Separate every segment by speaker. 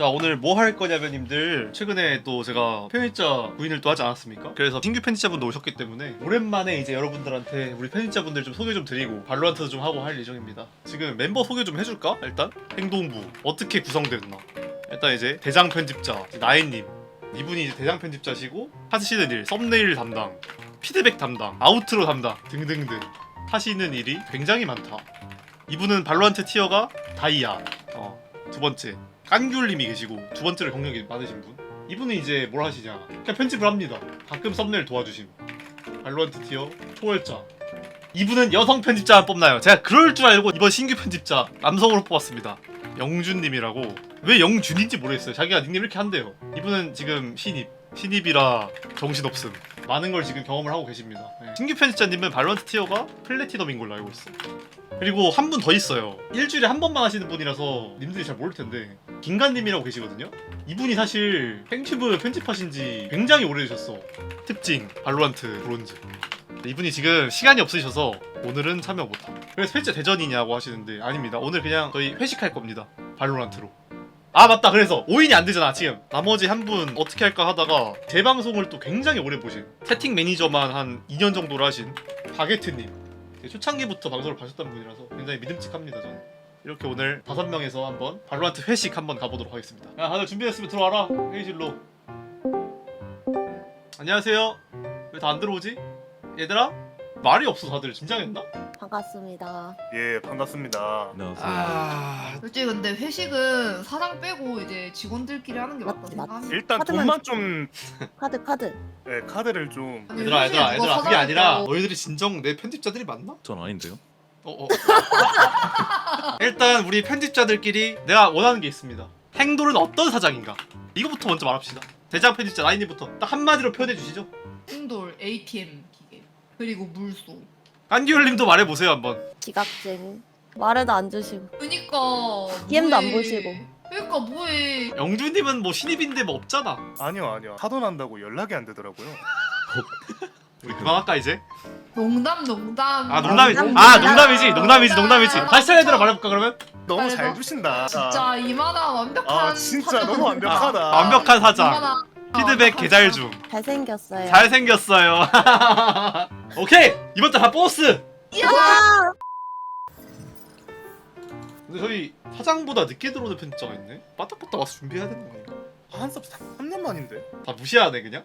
Speaker 1: 자 오늘 뭐 할 거냐면님들 최근에 또 제가 편집자 구인을 또 하지 않았습니까? 그래서 신규 편집자분도 오셨기 때문에 오랜만에 이제 여러분들한테 우리 편집자분들 좀 소개 좀 드리고 발로란트도 좀 하고 할 예정입니다. 지금 멤버 소개 좀 해줄까? 일단 행동부 어떻게 구성됐나? 일단 이제 대장 편집자 나인님 이분이 이제 대장 편집자시고 하시는 일 썸네일 담당 피드백 담당 아우트로 담당 등등등 하시는 일이 굉장히 많다. 이분은 발로란트 티어가 다이아 어, 두 번째 깐귤님이 계시고 두 번째로 경력이 많으신 분. 이분은 이제 뭘 하시냐. 그냥 편집을 합니다. 가끔 썸네일 도와주심 발로란트 티어 초월자. 이분은 여성 편집자 뽑나요? 제가 그럴 줄 알고 이번 신규 편집자 남성으로 뽑았습니다. 영준님이라고. 왜 영준인지 모르겠어요. 자기가 닉네임 이렇게 한대요. 이분은 지금 신입 신입이라 정신없음. 많은 걸 지금 경험을 하고 계십니다. 네. 신규 편집자님은 발로란트 티어가 플래티넘인 걸로 알고 있어 그리고 한 분 더 있어요. 일주일에 한 번만 하시는 분이라서 님들이 잘 모를 텐데 김간님이라고 계시거든요. 이분이 사실 팽튜브 편집하신 지 굉장히 오래되셨어. 특징, 발로란트, 브론즈. 이분이 지금 시간이 없으셔서 오늘은 참여 못함. 그래서 회차 대전이냐고 하시는데 아닙니다. 오늘 그냥 저희 회식할 겁니다. 발로란트로. 아 맞다 그래서 5인이 안 되잖아 지금 나머지 한 분 어떻게 할까 하다가 제 방송을 또 굉장히 오래 보신 채팅 매니저만 한 2년 정도를 하신 바게트님 초창기부터 방송을 봐셨던 분이라서 굉장히 믿음직합니다 저는 이렇게 오늘 다섯 명에서 한번 발로란트 회식 한번 가보도록 하겠습니다 야 다들 준비됐으면 들어와라 회의실로 안녕하세요 왜 다 안 들어오지? 얘들아? 말이 없어 다들 긴장했나?
Speaker 2: 반갑습니다.
Speaker 3: 예 반갑습니다.
Speaker 4: 안녕하세요.
Speaker 1: 아...
Speaker 5: 솔직히 근데 회식은 사장 빼고 이제 직원들끼리 하는 게 맞다
Speaker 2: 맞지,
Speaker 5: 생각합니다.
Speaker 3: 일단
Speaker 2: 카드만-
Speaker 3: 돈만 좀
Speaker 2: 카드 카드.
Speaker 3: 예, 카드를 좀
Speaker 5: 아니,
Speaker 1: 얘들아
Speaker 5: 회식에
Speaker 1: 얘들아
Speaker 5: 누가
Speaker 1: 얘들아 그게
Speaker 5: 사장을
Speaker 1: 아니라
Speaker 5: 빼고
Speaker 1: 너희들이 진정 내 편집자들이 맞나?
Speaker 4: 전 아닌데요.
Speaker 1: 어, 어. 일단 우리 편집자들끼리 내가 원하는 게 있습니다. 행돌은 어떤 사장인가? 이거부터 먼저 말합시다. 대장 편집자 라인님부터 딱 한마디로 표현해 주시죠.
Speaker 5: 충돌, ATM 기계 그리고 물소.
Speaker 1: 안기울님도 말해 보세요 한번.
Speaker 2: 지각쟁이. 말에도 안 주시고.
Speaker 5: 그니까
Speaker 2: DM도 안
Speaker 5: 뭐해.
Speaker 2: 보시고.
Speaker 5: 그니까 뭐해?
Speaker 1: 영준님은 뭐 신입인데 뭐 없잖아.
Speaker 3: 아니요 아니요 하도 난다고 연락이 안 되더라고요.
Speaker 1: 우리 그만할까 이제?
Speaker 5: 농담 농담.
Speaker 1: 아 농담이
Speaker 2: 농담,
Speaker 1: 아
Speaker 2: 농담.
Speaker 1: 농담이지 농담이지 농담이지. 다시 차례대로 말해볼까 그러면?
Speaker 3: 너무
Speaker 5: 아이고.
Speaker 3: 잘 주신다.
Speaker 5: 진짜 이만한 완벽한.
Speaker 3: 아 진짜 너무 완벽하다.
Speaker 1: 완벽한 사장.
Speaker 5: 이만한-
Speaker 1: 피드백
Speaker 5: 아,
Speaker 1: 개잘 중.
Speaker 2: 잘생겼어요.
Speaker 1: 잘 생겼어요. 오케이 이번 달다 보너스.
Speaker 2: 와!
Speaker 1: 근데 저희 사장보다 늦게 들어오는 편집자가 있네. 빠딱빠딱 와서 준비해야 되는 거 아닌가?
Speaker 3: 한섭 3년 만인데.
Speaker 1: 다 무시하네 그냥.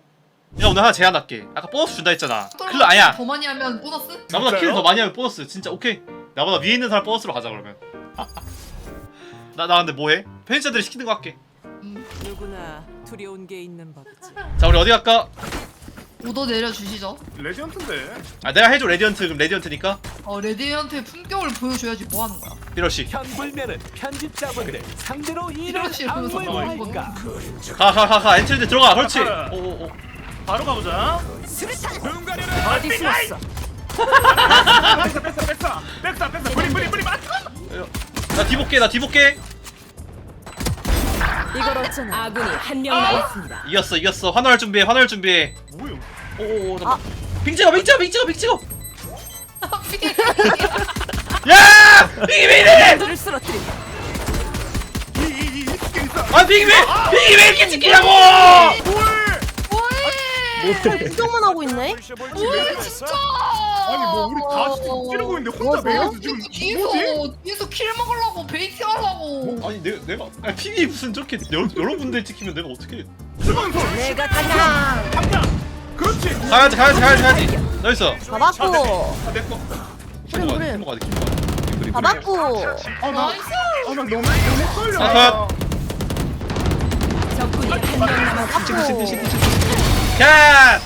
Speaker 1: 야 오늘 하나 제안할게. 아까 보너스 준다 했잖아. 클라 아야.
Speaker 5: 더 많이 하면 보너스?
Speaker 1: 나보다? 킬 더 많이 하면 보너스. 진짜 오케이. 나보다 위에 있는 사람 보너스로 가자 그러면. 나 나 근데 뭐해? 편집자들이 시키는 거 할게.
Speaker 6: 누구나 두려운 게 있는 법이지.
Speaker 1: 자 우리 어디 갈까?
Speaker 5: 오더 내려 주시죠.
Speaker 3: 레디언트인데.
Speaker 1: 아 내가 해줘 레디언트 그럼 레디언트니까.
Speaker 5: 어 레디언트의 품격을 보여줘야지 뭐 하는 거야?
Speaker 1: 삐러씨.
Speaker 6: 현불면은 편집자분들 상대로
Speaker 5: 이러시 이러면서
Speaker 6: 악물고
Speaker 5: 거.
Speaker 6: 할까?
Speaker 1: 가가가가 엔트리드 들어가. 그렇지. 오오오.
Speaker 3: 바로 가보자.
Speaker 6: 어디 숨었어?
Speaker 3: 뺐어 뺐어 뺐어 뺐어 뺐어 뿌리 뿌리 뿌리 맞.
Speaker 1: 나 뒤볼게 나 뒤볼게.
Speaker 6: 이걸 어쩌나? 아군이 한 명 남았습니다.
Speaker 1: 이겼어 이겼어. 환호할 준비해 환호할 준비해.
Speaker 3: 뭐요?
Speaker 1: 오오오 잠깐. 빙 찍어 빙 찍어 빙 찍어 빙 찍어.
Speaker 5: 아,
Speaker 1: 야! 빙이 왜 이래!
Speaker 6: 를 쓰러뜨린다.
Speaker 3: 이이이 스킨 있어.
Speaker 1: 아 빙이 왜 빙이 왜 이렇게 찍히냐고!
Speaker 2: 구경만 하고 있네.
Speaker 5: 뭐해 진짜?
Speaker 3: 아니 뭐 우리 다 진짜 찌르고 있는데 혼자
Speaker 2: 뭐야?
Speaker 3: 매여서 지금 뭐지?
Speaker 5: 뒤에서 뒤에서 킬 먹으려고 베이팅 하려고.
Speaker 1: 아니 내가 내가 아니 핑이 무슨 저렇게 여러, 여러 군데 찍히면 내가 어떻게
Speaker 3: 수방소
Speaker 6: 내가 가장
Speaker 3: 당장. 그렇지.
Speaker 1: 가야지 가야지 가야지 가야지 나이스. 아 내꺼
Speaker 2: 그래, 그래. 바바꾸.
Speaker 3: 아나
Speaker 5: 나이스.
Speaker 3: 아, 나 너무 너무 떨려.
Speaker 1: 아,
Speaker 6: 적군이 한명 남았습니다.
Speaker 2: 바바꾸.
Speaker 1: 캣!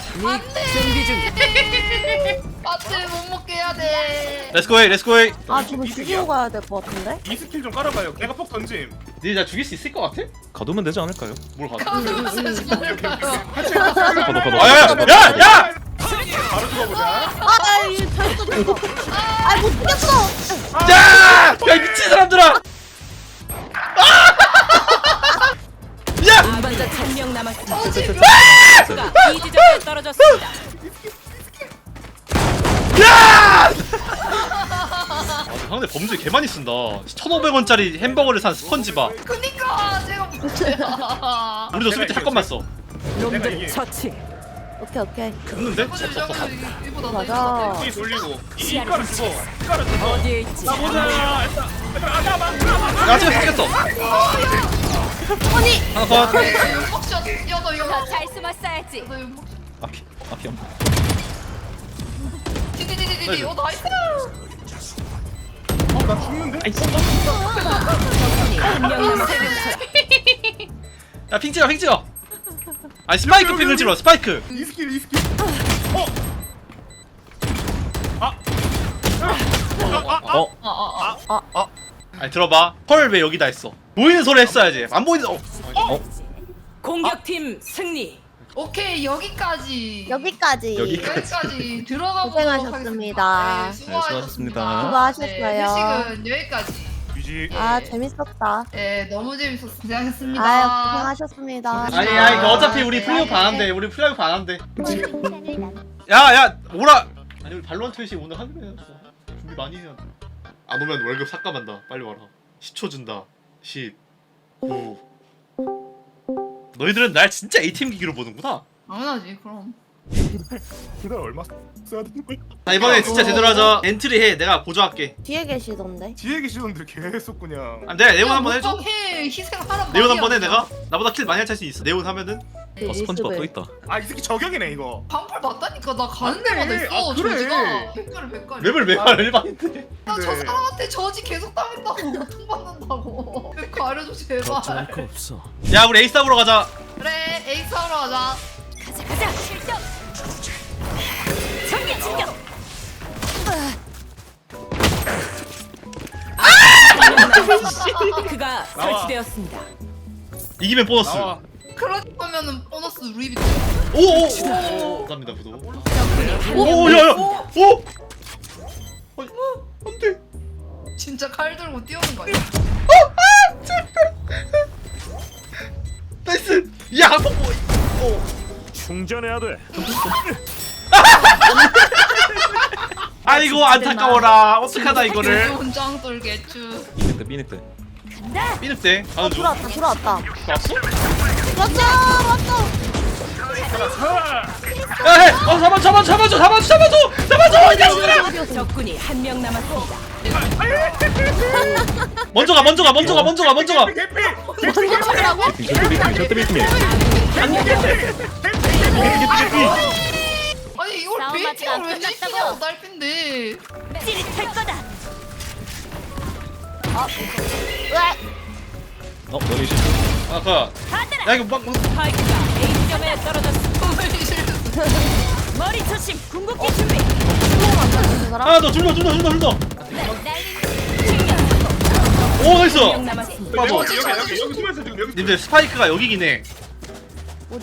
Speaker 6: 준비 중.
Speaker 5: 마트 못 먹게 해야 돼.
Speaker 1: 렛츠고 헤이 렛츠고 헤이
Speaker 2: 아 저거 죽이고 가야 될 것 같은데?
Speaker 3: 이 스킬 좀 깔아봐요. 내가 폭 던짐.
Speaker 1: 니나 죽일 수 있을 것 같아?
Speaker 4: 가두면 되지 않을까요?
Speaker 1: 뭘 가져
Speaker 5: 가져가세요.
Speaker 4: 가도 가도.
Speaker 1: 아야 야 야! 야!
Speaker 3: 바로 죽어보자.
Speaker 2: 아, 이 절도 죽어. 아, 못 죽였어.
Speaker 1: 야! 야 이 미친 사람들아!
Speaker 6: 한 명 남았습니다. 수가 이 지점에 떨어졌습니다.
Speaker 1: 야! 상대 범죄 개 많이 쓴다 1500원짜리 햄버거를 산 스펀지바
Speaker 5: 그니까 제가 문제야.
Speaker 1: 우리도 쓸때 잠깐만 써
Speaker 6: 놈들 처치.
Speaker 2: 오케이 오케이.
Speaker 1: 없는데? 없어
Speaker 2: 맞아.
Speaker 3: 이 돌리고 이 이가를 주고 이가를 주고
Speaker 6: 어디에 있지?
Speaker 3: 나 보자 일단 얘들아 아까
Speaker 1: 막야 지금 생겼어
Speaker 2: 아니
Speaker 1: 하나 컷
Speaker 5: 연막샷. 야너 이거
Speaker 6: 잘 숨었어야지.
Speaker 5: 너 연막샷.
Speaker 4: 앞이 앞이 없네.
Speaker 5: 디디디디디. 어 나이스.
Speaker 3: 어나 죽는데?
Speaker 6: 한명 남았습니다.
Speaker 1: 야핑 찍어 핑 찍어 아니 스파이크 핑을 찍어 스파이크
Speaker 3: 이 스킬 이 스킬 어? 아?
Speaker 4: 어
Speaker 5: 아아아.
Speaker 1: 아니 들어봐 헐 왜 여기다 했어 보이는 소리 했어야지 안 보이는 어.
Speaker 6: 공격팀 승리.
Speaker 5: 오케이 여기까지.
Speaker 2: 여기까지.
Speaker 4: 여기까지.
Speaker 5: 여기까지 들어가 보도록
Speaker 2: 고생하셨습니다.
Speaker 5: 하겠습니다. 네,
Speaker 4: 수고하셨습니다.
Speaker 2: 수고하셨어요.
Speaker 5: 네, 회식은 여기까지.
Speaker 3: 유지
Speaker 2: 아 재밌었다.
Speaker 5: 네, 너무 재밌었습니다. 고생하셨습니다.
Speaker 2: 아유 고생하셨습니다.
Speaker 1: 아니 아니 그 어차피 우리 플레이오프 안 한대 우리 플레이오프 안 한대 야야 오라 아니 우리 발로한트 회식 오늘 하기로 해놨어 준비 많이 해야 돼 안 오면 월급 삭감한다 빨리 와라 10초 준다 10 9 너희들은 날 진짜 ATM 기기로 보는구나.
Speaker 5: 당연하지 그럼.
Speaker 3: 그날 얼마 써야 되는 거야?
Speaker 1: 자 이번에 진짜 제대로 하자. 엔트리 해. 내가 보조할게.
Speaker 2: 뒤에 계시던데.
Speaker 3: 뒤에 계시던데 계속 그냥.
Speaker 1: 아, 내가 네온 한번 해줘.
Speaker 5: 해. 희생하란
Speaker 1: 네온 한번 해. 내가? 나보다 킬 많이 할 자신 있어. 네온 하면은?
Speaker 4: 어 스펀지밥 또 있다.
Speaker 3: 아 이 새끼 저격이네 이거.
Speaker 5: 방풀 맞다니까. 나 가는
Speaker 3: 안 돼.
Speaker 5: 데마다 있어
Speaker 3: 아, 그래.
Speaker 5: 저지가. 백가를 백가를
Speaker 1: 맵을 왜 가려 일반인데
Speaker 5: 나저
Speaker 3: 네.
Speaker 5: 사람한테 저지 계속 당했다고. 고통받는다고. 백 가려줘 제발
Speaker 4: 없어.
Speaker 1: 야 우리 에이스 잡으러 가자
Speaker 5: 그래 에이스 하러 가자
Speaker 6: 가자 가자. 실격. 전개 진격. 그가
Speaker 3: 나와.
Speaker 6: 설치되었습니다.
Speaker 1: 이기면 보너스
Speaker 3: 나와
Speaker 5: 그러면은 보너스 루이비
Speaker 1: 오오오 감사합니다 부도
Speaker 6: 적군이
Speaker 1: 오 야야 오 아니 안돼
Speaker 5: 진짜 칼 들고 뛰어오는 거 아니야?
Speaker 1: 야 뽀뽀
Speaker 3: 충전해야 돼
Speaker 1: 아이고 안타까워라 어떡하다 이거를
Speaker 5: 혼장 돌개추
Speaker 4: 미니 때 미니 때.
Speaker 1: 삐늑 때 가는 중
Speaker 2: 들어왔다 들어왔다.
Speaker 1: 왔어?
Speaker 2: 그렇죠 맞죠.
Speaker 1: 야해 어 잡아 잡아 잡아줘 잡아줘 잡아줘 잡아줘 이 자식들아
Speaker 6: 적군이 한 명 남았습니다.
Speaker 1: 먼저 가 먼저 가 먼저 가 먼저 가 먼저 가
Speaker 3: 개피
Speaker 4: 절대 미팅이에요.
Speaker 5: 아니 이걸
Speaker 6: 싸움
Speaker 5: 베이팅을 왜
Speaker 6: 끝났다고.
Speaker 5: 시키냐 딸핀데
Speaker 6: 찌릿할 거다.
Speaker 4: 어실
Speaker 1: 아까
Speaker 6: 받아라.
Speaker 1: 야 이거 막 막-
Speaker 6: 스파이크가 A점에 떨어졌습니다. 머리 조심. 궁극기 준비.
Speaker 1: 하나 더 둘러 둘러 둘러 둘러
Speaker 6: 챙겨.
Speaker 1: 오 나이스. 빠져.
Speaker 3: 여기 여기 여기 숨어있어 지금. 여기
Speaker 1: 님들 스파이크가 여기긴 해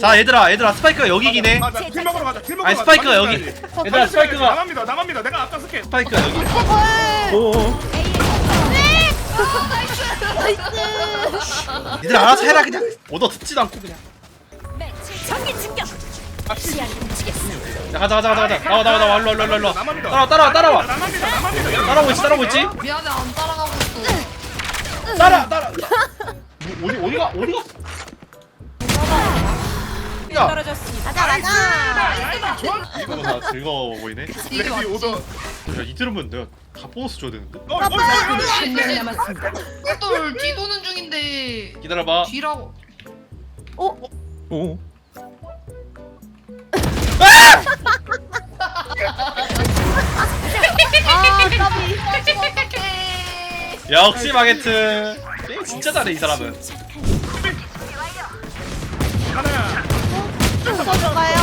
Speaker 1: 자 얘들아 얘들아 스파이크가 여기긴 해.
Speaker 3: 맞아 킬 먹으러 가자 킬 먹으러
Speaker 1: 아니
Speaker 3: 가자.
Speaker 1: 스파이크가 여기. 얘들아 스파이크가
Speaker 3: 나갑니다 나갑니다. 내가 아까 쓸게.
Speaker 1: 스파이크가 여기.
Speaker 4: 오.
Speaker 1: 니들 알아서 해라 그냥. 얻어 듣지도 않고 그냥.
Speaker 6: 전기 충격. 시
Speaker 1: 자 가자 가자 가자 가자. 나와 나와 나와 일로 일로 일로 따라와 따라와 따라와. 따라오고 있지 따라오고 있지?
Speaker 5: 미안해 안 따라가고 있어.
Speaker 1: 따라 따라. 뭐, 어디 어디가 어디가? 야.
Speaker 6: 떨어졌습니다.
Speaker 2: 가자 가자.
Speaker 1: 이거 다 즐거워 보이네.
Speaker 5: 이게
Speaker 3: 레디
Speaker 5: 맞지.
Speaker 3: 오더.
Speaker 1: 야이 들으면 내가 다 보너스 줘야 되는데?
Speaker 3: 어 이거 이거
Speaker 6: 한명 남았습니다.
Speaker 5: 똘 뒤도는 중인데
Speaker 1: 기다려봐.
Speaker 5: 뒤라고.
Speaker 4: 오.
Speaker 2: 아 까비.
Speaker 1: 역시 마게트 게임 진짜 잘해 이 사람은
Speaker 3: 하나
Speaker 2: 써줄까요?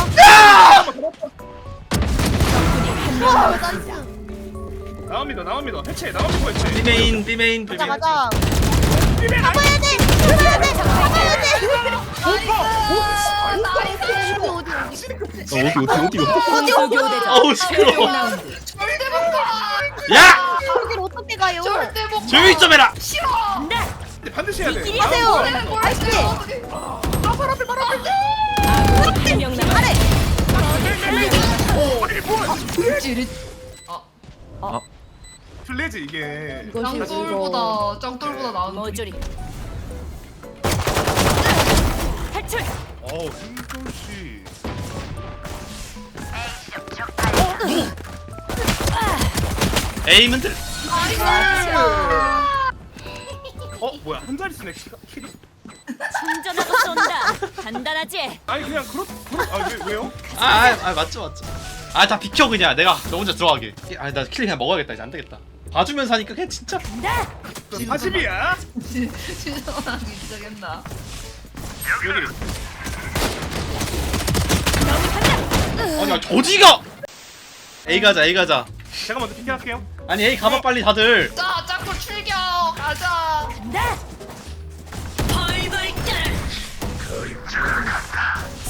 Speaker 2: 와 나이스.
Speaker 3: 나옵니다 나옵니다 해체 나옵니다 해체
Speaker 1: B메인
Speaker 2: 가자
Speaker 1: B메인
Speaker 2: 가자. 잡아야 돼. 잡아야 돼. 잡아야 돼. 어디 어디 어디.
Speaker 4: 어 어디 어디 어디 어디.
Speaker 6: 공수교대전
Speaker 1: 어우 시끄러워.
Speaker 5: 절대 못 가!
Speaker 1: 야
Speaker 2: 여기를 어떻게 가요?
Speaker 5: 절대 못 가!
Speaker 1: 조용히 좀 해라
Speaker 5: 싫어!
Speaker 3: 반드시 해야 돼
Speaker 2: 하세요.
Speaker 5: 내가 뭘
Speaker 2: 아이씨.
Speaker 5: 했어요, 어떡해.
Speaker 6: 아군이 한명 남았습니다.
Speaker 5: 찌릿.
Speaker 4: 아.
Speaker 3: 플레지 이게.
Speaker 2: 이것이.
Speaker 5: 짱돌보다 짱돌보다 나은
Speaker 6: 모조리.
Speaker 1: 에임은 들.
Speaker 3: 어 뭐야 한 자리 쓰네 키가.
Speaker 6: 충전하고 쏜다. 간단하지?
Speaker 3: 아니 그냥 그렇 그렇 아왜 왜요?
Speaker 1: 아, 아, 아 맞죠 맞죠. 아 다 비켜 그냥 내가 너 혼자 들어가게. 아나 킬 그냥 먹어야겠다 이제 안 되겠다. 봐주면서 하니까 그냥 진짜.
Speaker 6: 간다.
Speaker 3: 40이야?
Speaker 5: 신선하게 시작했나
Speaker 3: 여기.
Speaker 1: 아니 아, 저지가. A 가자 A 가자.
Speaker 3: 제가 먼저 픽할게요.
Speaker 1: 아니 A 가봐 빨리 다들.
Speaker 5: 자 짱돌 출격 가자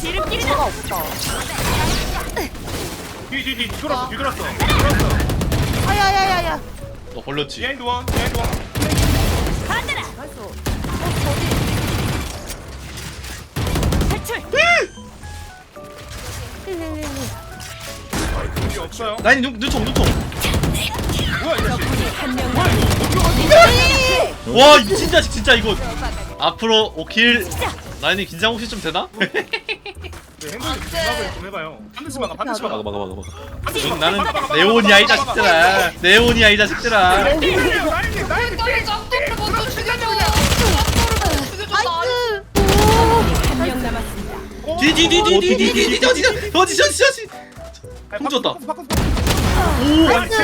Speaker 6: 지름길이다.
Speaker 2: 차가 없다.
Speaker 3: 뒤뒤뒤 뒤돌았어 뒤돌았어. 뒤돌았어.
Speaker 2: 아야야야야.
Speaker 1: 너 걸렸지.
Speaker 3: 비하인드 원 비하인드 원.
Speaker 6: 간다라.
Speaker 2: 나이스. 어
Speaker 6: 탈출.
Speaker 2: 저기. 힐힐
Speaker 3: 여기 없어요.
Speaker 1: 라인 눈 눈총 눈총.
Speaker 3: 뭐야 이 자식.
Speaker 6: 한명
Speaker 3: 뭐야 이거
Speaker 1: 와 미친 자식 진짜 이거. 앞으로 5킬. 라인이 긴장 혹시 좀 되나?
Speaker 3: 네, 좀 해봐요. 반드시 막아 반드시 막아.
Speaker 4: 막아 막아 막아
Speaker 1: 나는 네온이야 이 자식들아. 네온이야 이 자식들아.
Speaker 3: 라인님 라인님.
Speaker 5: 빨리 짱돌을 먼저 죽여줘 짱돌을 죽여줘
Speaker 2: 나이스.
Speaker 6: 한명 남았습니다.
Speaker 1: 디디디디디디디디 저지 저지 저지 저지. 훔쳤다. 오.
Speaker 2: 나이스.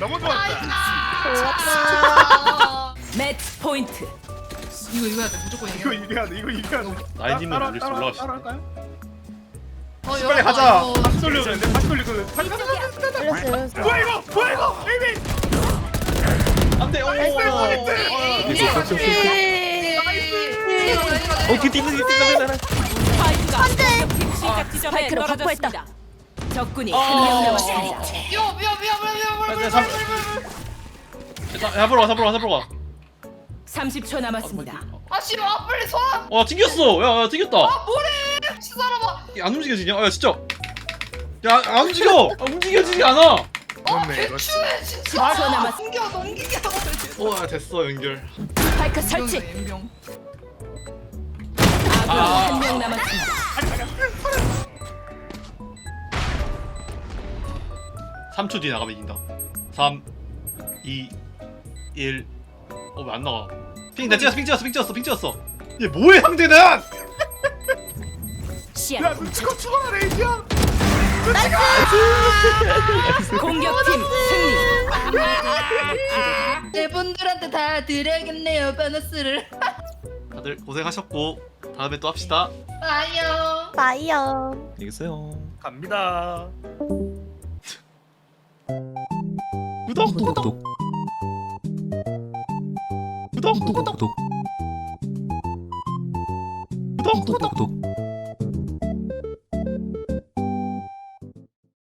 Speaker 3: 너무 좋았다.
Speaker 5: 좋았다
Speaker 6: 매치 포인트.
Speaker 5: 이거 이거 해야 돼 무조건
Speaker 3: 이거
Speaker 5: 이겨
Speaker 3: 이겨야 돼 이거 이겨야 돼. 따라-
Speaker 1: 올릴 수
Speaker 3: 할까요?
Speaker 5: 어,
Speaker 1: 빨리
Speaker 5: 열어봐,
Speaker 1: 가자.
Speaker 5: 이거.
Speaker 3: 다시 돌려주는데 다시 돌리거든. 다시 다시.
Speaker 2: 걸렸어요.
Speaker 3: 뭐야 이거 뭐야 이거 에이비.
Speaker 1: 안돼. 오.
Speaker 4: 어 뒤에 있는 뒤에 있는
Speaker 6: 스파이크가 공격팀 시작 지점에 떨어졌습니다. 적군이
Speaker 1: 어.
Speaker 6: 한 명 남았습니다.
Speaker 5: 미워 미워 미워 미워 미워
Speaker 1: 자, 자, 잡으러 가 잡으러 가 잡으러 가.
Speaker 6: 30초 남았습니다.
Speaker 5: 아 씨발 아, 빨리
Speaker 1: 손와 튕겼어. 야, 야 튕겼다.
Speaker 5: 아 뭐래 시사람아
Speaker 1: 안 움직여지냐? 아, 야 진짜. 야안 움직여. 아, 움직여지지 않아.
Speaker 5: 아
Speaker 3: 그렇네, 이거.
Speaker 5: 개추해 진짜
Speaker 6: 10초 남았-
Speaker 5: 넘겨 넘기게 하고
Speaker 1: 와 어, 됐어 연결.
Speaker 6: 스파이크 설치.
Speaker 5: 엠병
Speaker 6: 아군
Speaker 1: 아.
Speaker 6: 한명 남았습니다.
Speaker 1: 3초 뒤에 나가면 이긴다. 3, 2, 1. 어 왜 안 나가? 핑, 나 찍었어, 핑 찍었어, 핑 찍었어, 핑 찍었어. 얘 뭐해 상대는?
Speaker 6: 시야
Speaker 3: 야 눈치껏 죽어라 레이지야.
Speaker 6: 공격팀 승리.
Speaker 5: 네 분들한테 다 드려야겠네요 보너스를
Speaker 1: 다들 고생하셨고 다음에 또 합시다.
Speaker 5: 안녕
Speaker 2: 바이요.
Speaker 4: 알겠어요
Speaker 3: 갑니다.
Speaker 4: 구독, 구독
Speaker 1: 구독.
Speaker 4: 구독, 구독.
Speaker 1: 구독.
Speaker 4: 구독. 구독